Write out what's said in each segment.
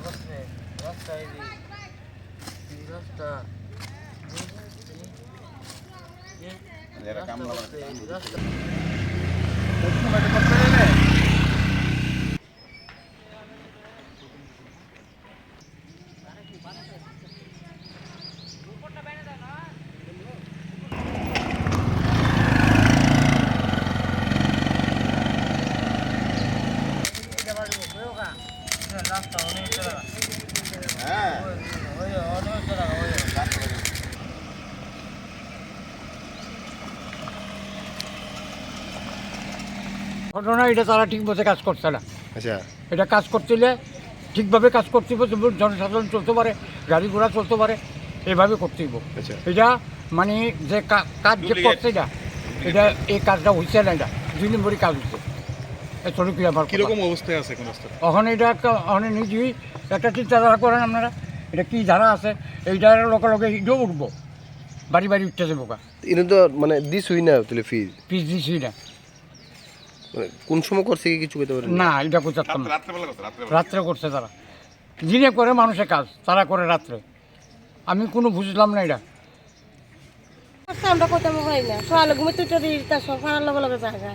রাস্তা এলি রাস্তা রাস্তা রাস্তা ঘটনা এটা তারা ঠিক মতো কাজ করছে না। আচ্ছা। এটা কাজ করতে হলে ঠিকভাবে কাজ করতে হবে জনসাধারণ চলতে পারে গাড়ি ঘোড়া চলতে পারে এভাবে করতে হইব আচ্ছা। এটা মানে যে কাজ যে করছে এটা এটা এই কাজটা হয়েছে না এটা দুই নম্বরই কাজ হচ্ছে এতটুকু আমার কথা। অবস্থায় আছে এখন ওখানে এটা একটা ওখানে নিজেই একটা চিন্তাধারা করেন আপনারা এটা কি ধারা আছে এইটার লগে লগে ইডও উঠবো বাড়ি বাড়ি উঠতে যাব কা এটা তো মানে দিস হই না তাহলে ফি পিস দিছি না। মানে কোন সময় করছে কি কিছু কইতে পারেন না এটা রাত্রেবেলা কথা রাত্রেবেলা। রাত্রে করছে তারা। দিনে করে মানুষের কাজ তারা করে রাত্রে। আমি কোনো বুঝলাম না এটা। আচ্ছা, আমরা কোথাও পাই না। সকালে ঘুমে তুইটা দিয়ে তার সব খানার লগে লগে জায়গা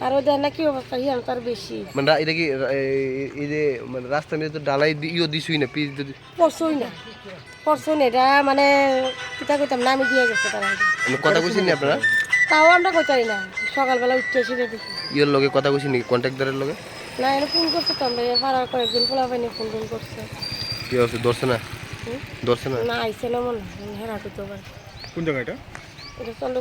আর ওদের না কি অবস্থা হিয়ান তার বেশি। মানে রা- এটা কি এই- যে মানে রাস্তার মধ্যে তো ডালাই দি- ইও দিস না পিস যদি পরশুই না। পরশু না এটা মানে কিতা কইতাম না আমি দিয়ে গেছে তারা। মানে কথা কইছেন নি আপনারা? তাও আমরা কইতারি না। সকালবেলা উঠতে এসে দেখি। ইয়ের লগে কথা কইছি নাকি? কন্ট্রাক্টরের লগে? না এনে ফোন করছে তো আমরা পাড়ার কয়েকদিন খোলা পাইনি ফোন ফোন করছে। কি হচ্ছে ধরছে না? ধরছে না? না আইছে না মনে হয় হেরা করতে পারে কোন জায়গা এটা? এটা চলো